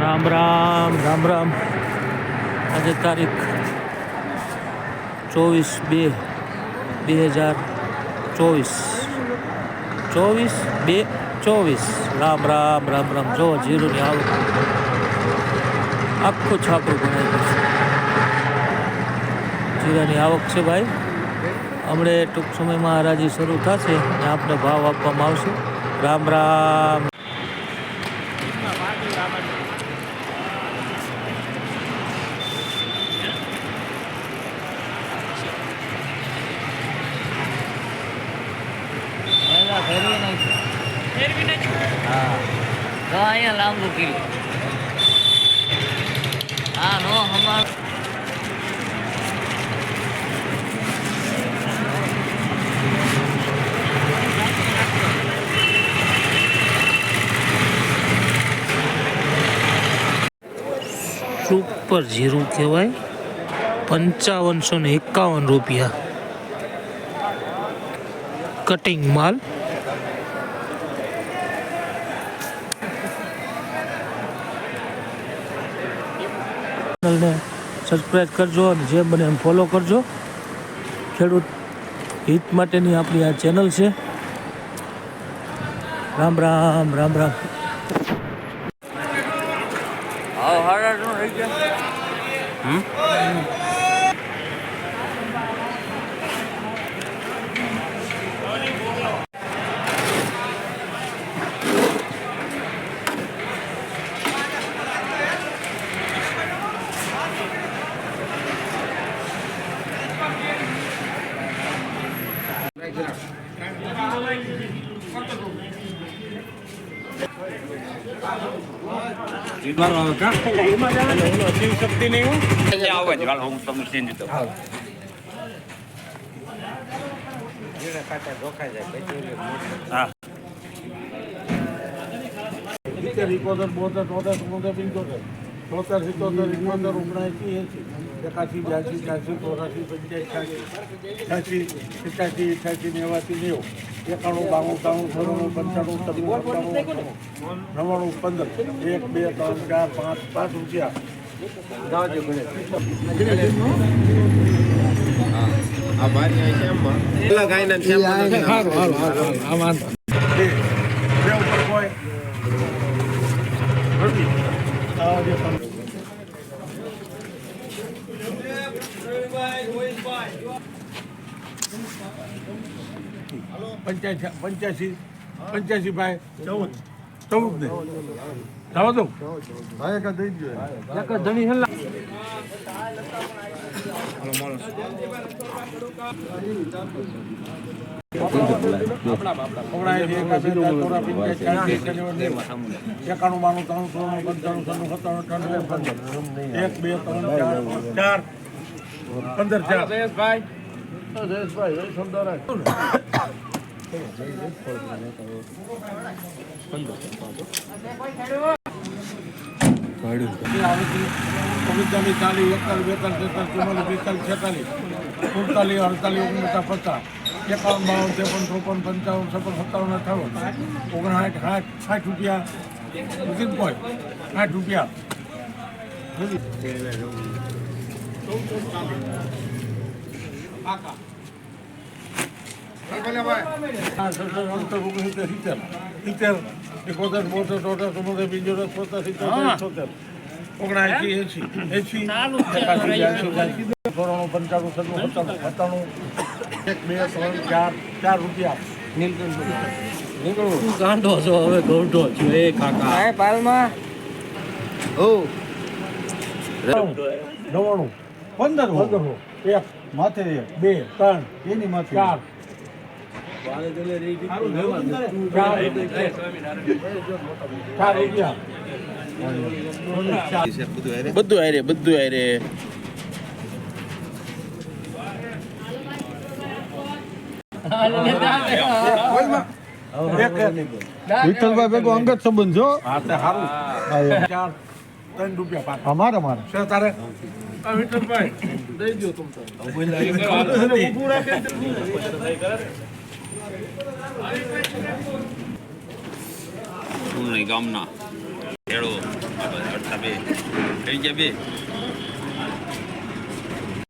રામ રામ રામ રામ. આજે તારીખ ચોવીસ બે બે હજાર ચોવીસ. ચોવીસ બે ચોવીસ. રામ રામ રામ રામ. જો, જીરુની આવક આખું છાપરું બનાવી છે. જીરાની આવક છે ભાઈ. હમણે ટૂંક સમયમાં હરાજી શરૂ થશે અને આપને ભાવ આપવામાં આવશે. રામ રામ. પહેલા ફેરવી નાખ્યું હા. તો અહીંયા લાંબુ કિલો હા નો હમાર સુપર જીરું કહેવાય. પંચાવનસો ને એકાવન રૂપિયા. કટિંગ માલ. ચેનલને સબસ્ક્રાઈબ કરજો અને જે બને એમ ફોલો કરજો. ખેડૂત હિત માટેની આપણી આ ચેનલ છે. રામ રામ રામ રામ. હા હારા શું થઈ ગયા સિત્તેર ઇકોતેર બોતેર તોતેર ચુમ્મોતેર પંચોતેર તોતેર સિત્તોતેર ઇકોતેર ઓગણસી એસી એકાસી બ્યાસી ચારસી ચોરાસી પંચ્યાસી છ્યાસી સિત્યાસી અઠ્યાસી નેવાસી નેવું એકાણું, બાણું ત્રાણું ચોરાણું પંચાણું, છન્નું, નવ્વાણું, પંદર. એક, બે, ત્રણ, ચાર, પાંચ પાંચ રૂપિયા. જાવજો ગણેશ પંચ્યાસી પંચ્યાસી પંચ્યાસી ભાઈ. ચૌદ. ચૌદ ને? જવા દઉં ભાઈ એકાસી, દઈ ચાલીસ, એકાણું, નેવું. એકાણું બાણું ત્રાણું ચોરાણું પંચાણું છન્નું સત્તાણું એક બે ત્રણ ચાર ચાર પંદર ચાર. જયેશભાઈ જયેશભાઈ સમજાવ ઓગણચાલીસ ચાલીસ એકતાલીસ બેતાલીસ તેતાલીસ ચુમ્માલીસ પિસ્તાલીસ છેતાલીસ સુડતાલીસ અડતાલીસ ઓગણપચાસ પચાસ એકાવન બાવન ચોપન પંચાવન છપ્પન સત્તાવન અઠાવન ઓગણસાઠ સાઠ સાઠ રૂપિયા ઉચિત કોઈ સાઠ રૂપિયા. સત્તાણું, એક, બે, ત્રણ, ચાર, ચાર રૂપિયા હવે ગોંડો છો નવ્વાણું પંદર પંદર એક માથે બે ત્રણ એની માથે ચાર. બધું આરે બધું એક વિઠ્ઠલભાઈ ભેગો અંગત સંબંધ છો હા. સારું ત્રણ રૂપિયા પાક અમારે અમારે છે તારે વિઠ્ઠલભાઈ દઈ દો તમ ઊભું રાખે ગામના ખેડો બે થઈ ગયા બે.